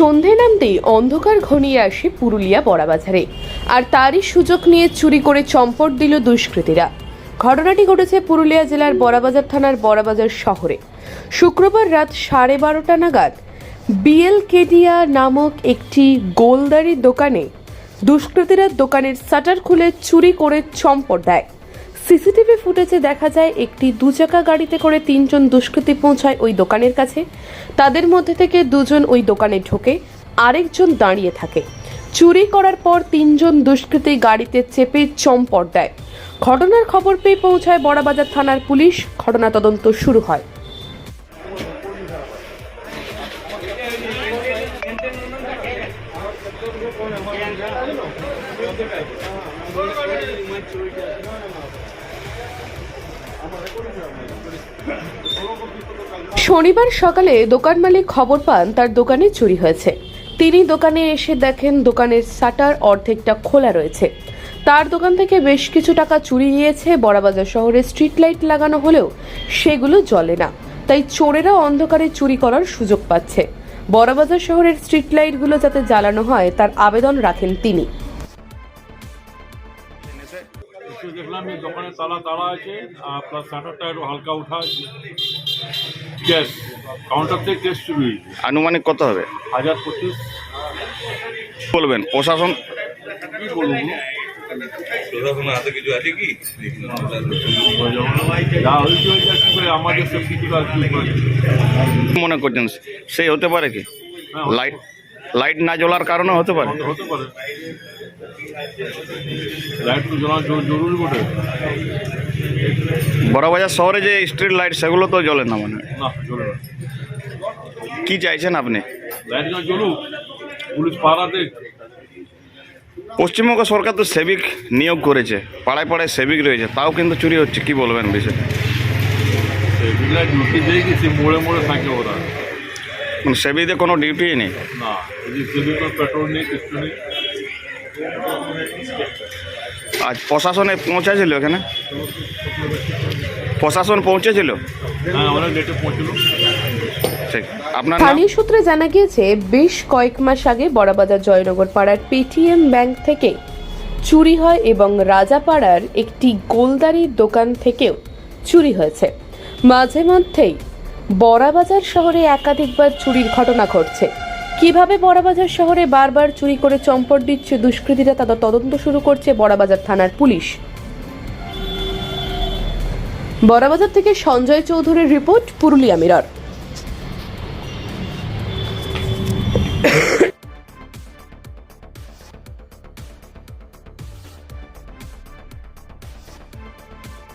সন্ধে নামতেই অন্ধকার ঘনিয়ে আসে পুরুলিয়া বড়াবাজারে। আর তারই সুযোগ নিয়ে চুরি করে চম্পট দিল দুষ্কৃতীরা। ঘটনাটি ঘটেছে পুরুলিয়া জেলার বড়াবাজার থানার বড়াবাজার শহরে। শুক্রবার রাত সাড়ে বারোটা নাগাদ বিএল কেডিয়া নামক একটি গোলদারি দোকানে দুষ্কৃতীরা দোকানের শাটার খুলে চুরি করে চম্পট দেয়। সিসিটিভি ফুটেজে দেখা যায় একটি দুচাকা গাড়িতে করে তিনজন দুষ্কৃতী পৌঁছায় ওই দোকানের কাছে। তাদের মধ্যে থেকে দুজন ওই দোকানে ঢোকে, আরেকজন দাঁড়িয়ে থাকে। চুরি করার পর তিনজন দুষ্কৃতী গাড়িতে চেপে চম্পট দেয়। ঘটনার খবর পেয়ে পৌঁছায় বড়াবাজার থানার পুলিশ। ঘটনা তদন্ত শুরু হয়। শনিবার সকালে দোকান মালিক খবর পান তার দোকানে চুরি হয়েছে। তিনি দোকানে এসে দেখেন দোকানের শাটার অর্ধেকটা খোলা রয়েছে। তার দোকান থেকে বেশ কিছু টাকা চুরি গিয়েছে বড়াবাজার শহরে স্ট্রিট লাইট লাগানো হলেও সেগুলো জ্বলে না। তাই চোরেরা অন্ধকারে চুরি করার সুযোগ পাচ্ছে। বড়াবাজার শহরের স্ট্রিট লাইটগুলো যাতে জ্বালানো হয়, তার আবেদন রাখেন তিনি। এসে দেখলাম এই দোকানে তালা তালা আছে আর প্লাস শাটারটা একটু হালকা উঠা আছে। ক্যাশ কাউন্টার থেকে ক্যাশ চুরি হয়েছে। আনুমানিক কত হবে? হাজার পঁচিশ। বলবেন প্রশাসন? কি বলব? প্রশাসনের হাতে কিছু আছে কি? যা হয়েছে হয়েছে কি করে আমাদের সেফটি গুলো আর কি করে? কি মনে করছেন? সেই হতে পারে কি? হ্যাঁ, লাইট লাইট না জ্বলার কারণে হতে পারে? হতে পারে। বড়বাজার শহরে যে স্ট্রিট লাইট সেগুলো তো জ্বলে না মানে কি চাইছেন আপনি? পশ্চিমবঙ্গ সরকার তো সেবিক নিয়োগ করেছে পাড়ায় পাড়ায় সেবিক রয়েছে তাও কিন্তু চুরি হচ্ছে কি বলবেন ওরা। মানে সেবিকদের কোনো ডিউটি নেই? না পেট্রোল নেই কিছু নেই। আজ প্রশাসনে পৌঁছেছিল এখানে? প্রশাসন পৌঁছেছিল? হ্যাঁ ঠিক। আপনার স্থানীয় সূত্রে জানা গিয়েছে বেশ কয়েক মাস আগে বড়াবাজার জয়নগর পাড়ার পেটিএম ব্যাংক থেকে চুরি হয় এবং রাজাপাড়ার একটি গোলদারির দোকান থেকেও চুরি হয়েছে। মাঝে মধ্যেই বড়াবাজার শহরে একাধিকবার চুরির ঘটনা ঘটছে। কীভাবে বড়াবাজার শহরে বারবার চুরি করে চম্পট দিচ্ছে দুষ্কৃতীরা তাদের তদন্ত শুরু করছে বড়বাজার থানার পুলিশ। বড়াবাজার থেকে সঞ্জয় চৌধুরীর রিপোর্ট, পুরুলিয়া মিরর।